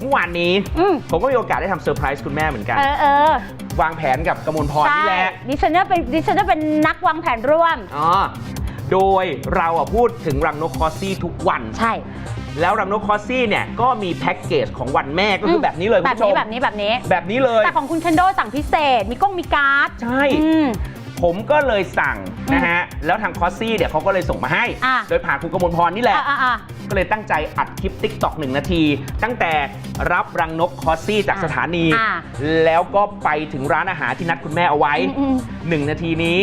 เมื่อวานนี้อืม ผมก็มีโอกาสได้ทำเซอร์ไพรส์คุณแม่เหมือนกัน เออเออวางแผนกับกมลพรใช่นี่แหละ ดิฉันจะเป็นดิฉันจะเป็นนักวางแผนร่วม อ๋อ โดยเราอะพูดถึงรังนกคอสซี่ทุกวัน ใช่แล้วรังนกคอสซี่เนี่ยก็มีแพ็กเกจของวันแม่ก็คือแบบนี้เลยคุณแบบผู้ชนี้ม แบบนี้แบบนี้ แบบนี้เลย แต่ของคุณเคนโดสั่งพิเศษ มีกล้องมีการ์ดใช่ อืม ผมก็เลยสั่งนะฮะ แล้วทางคอสซี่เนี่ยเขาก็เลยส่งมาให้ อะ โดยผ่านคุณกมลพรนี่แหละ อะอะอะ ก็เลยตั้งใจอัดคลิปติ๊กต็อกหนึ่งนาที ตั้งแต่รับรังนกคอสซี่จากอะสถานี อะแล้วก็ไปถึงร้านอาหารที่นัดคุณแม่เอาไว้อืมอืมหนึ่งนาทีนี้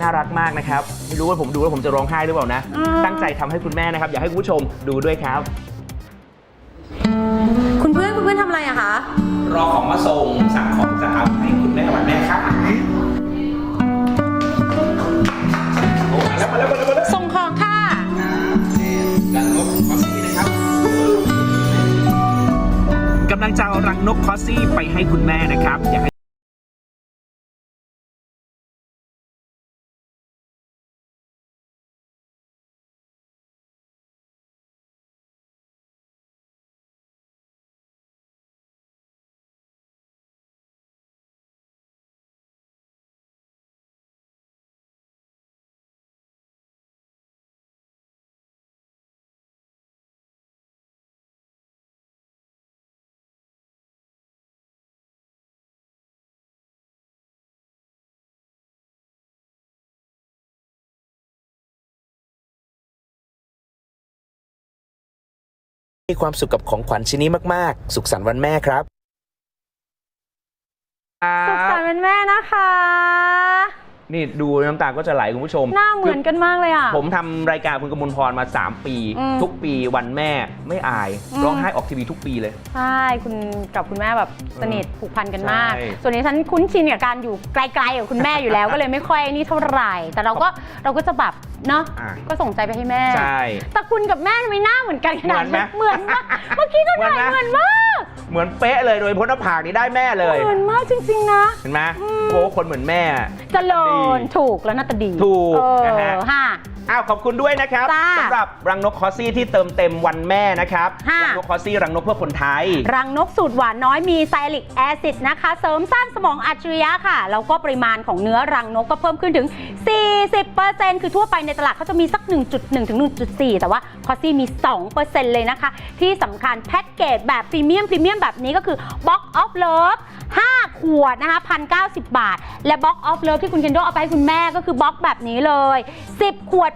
น่ารักมากนะครับ ไม่รู้ว่าผมดูแล้วผมจะร้องไห้หรือเปล่านะอืมตั้งใจทำให้คุณแม่นะครับ อยากให้คุณผู้ชมดูด้วยครับ คุณเพื่อนคุณเพื่อนทำอะไรอะคะ รอของมาส่งสั่งของจะเอาให้คุณแม่วันแม่ครับโอ้มาแล้วมาแล้วมาแล้ว นกคอสซี่ไปให้คุณแม่นะครับ มีความสุขกับของขวัญชิ้นนี้มาก ๆ สุขสันต์วันแม่ครับ สุขสันต์วันแม่นะคะ นี่ดูน้ำตาก็จะไหลคุณผู้ชม หน้าเหมือนกันมากเลยอะ ผมทำรายการคุณกมลพรมา 3 ปี อืมทุกปีวันแม่ไม่อาย อืม ร้องไห้ออกทีวีทุกปีเลย ใช่คุณกับคุณแม่แบบสนิทผูกพันกันมาก ใช่ ส่วนนี้ฉันคุ้นชินกับการอยู่ไกลๆกับคุณแม่อยู่แล้ว ก็เลยไม่ค่อยนี่เท่าไหร่ แต่เราก็เราก็จะแบบเนาะอะ ก็ส่งใจไปให้แม่ ใช่ แต่คุณกับแม่ทำไมหน้าเหมือนกันขนาดเหมือนไหมนั้นเหมือนมากเมื่อกี้ก็เหมือนถ่ายไหมเหมือนมาก เหมือนเป๊ะเลยโดยพ้นหน้าผากนี่ได้แม่เลย เหมือนมากจริง ๆ นะ เห็นไหมโอ้คนเหมือนแม่ เจริญดีถูกแล้วหน่าตาดีถูกเออนะฮะค่ะอ้าวขอบคุณด้วยนะครับจ้าสำหรับรังนกคอสซี่ที่เติมเต็มวันแม่นะครับค่ะ รังนกคอสซี่รังนกเพื่อคนไทย รังนกสูตรหวานน้อยมีไซลิกแอซิดนะคะ เสริมสร้างสมองอัจฉริยะค่ะ แล้วก็ปริมาณของเนื้อรังนกก็เพิ่มขึ้นถึง 40%คือทั่วไปในตลาดเขาจะมีสัก 1.1 ถึง 1.4 แต่ว่าคอซี่มี 2%เลยนะคะ ที่สำคัญแพ็กเกจแบบพรีเมียมพรีเมียมแบบนี้ก็คือ Box of Love 5 ขวดนะคะ1,090บาท และ Box of Love ที่คุณเคนโดเอาไปให้คุณแม่ก็คือบล็อกแบบนี้เลย 10 ขวด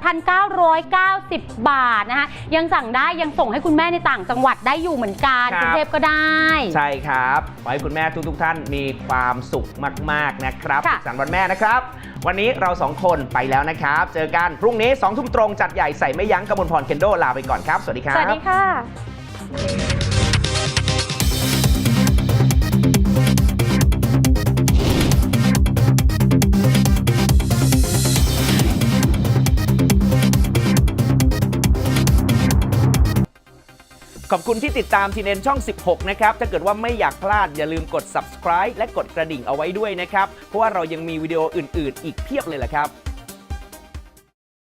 1,990 บาทนะคะยังสั่งได้ยังส่งให้คุณแม่ในต่างจังหวัดได้อยู่เหมือนกันครับกรุงเทพก็ได้ ใช่ครับขอให้คุณแม่ทุกๆท่านมีความสุขมากๆนะครับค่ะสุขสันต์วันแม่นะครับ วันนี้เราสองคนไปแล้วนะครับ เจอกันพรุ่งนี้2ทุ่มตรงจัดใหญ่ใส่ไม่ยั้งกมลพรเคนโดลาไปก่อนครับ สวัสดีครับสวัสดีค่ะ ขอบคุณที่ติดตามทีเนนช่อง 16 นะครับ ถ้าเกิดว่าไม่อยากพลาดอย่าลืมกด subscribe และกดกระดิ่งเอาไว้ด้วยนะครับ เพราะว่าเรายังมีวิดีโออื่น ๆ อีกเพียบเลยแหละครับ